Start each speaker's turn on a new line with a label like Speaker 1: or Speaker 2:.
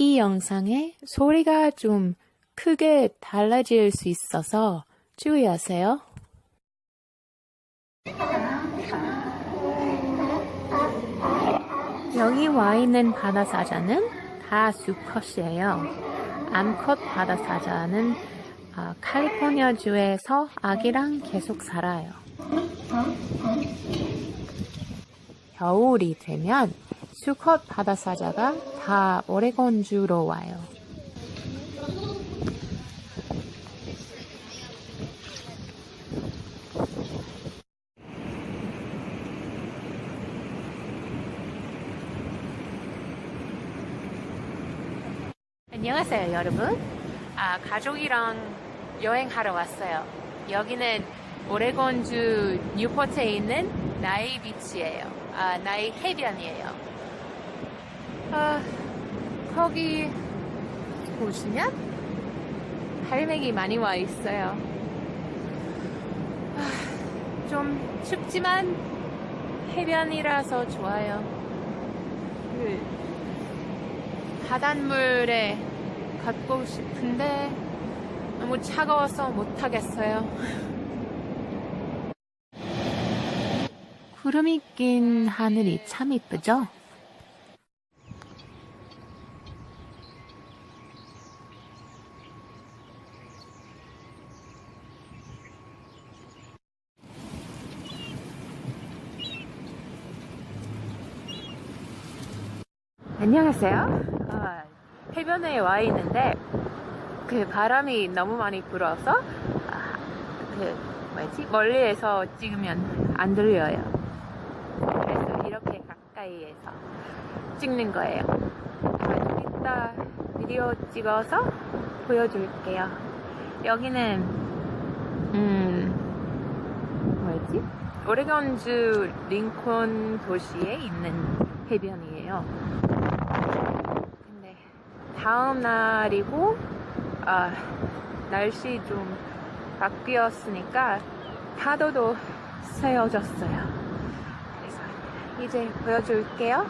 Speaker 1: 이 영상에 소리가 좀 크게 달라질 수 있어서 주의하세요. 여기 와 있는 바다사자는 다 수컷이에요. 암컷 바다사자는 아, 캘리포니아주에서 아기랑 계속 살아요. 겨울이 되면 수컷 바다사자가 다 오레곤주로 와요. 안녕하세요, 여러분. 아, 가족이랑 여행하러 왔어요. 여기는 오레곤주 뉴포트에 있는 나이 비치예요. 아, 나이 해변이에요. 아, 거기 보시면 할매기 많이 와 있어요. 아, 좀 춥지만 해변이라서 좋아요. 그 바닷물에 걷고 싶은데 너무 차가워서 못하겠어요. 구름이 낀 하늘이 참 이쁘죠? 안녕하세요. 아, 해변에 와 있는데 그 바람이 너무 많이 불어서 아, 그 뭐지 멀리에서 찍으면 안 들려요. 그래서 이렇게 가까이에서 찍는 거예요. 아, 이따 비디오 찍어서 보여줄게요. 여기는 음 뭐였지? 오레곤주 링콘 도시에 있는 해변이에요. 다음 날이고 아, 날씨 좀 바뀌었으니까 파도도 세워졌어요. 그래서 이제 보여줄게요.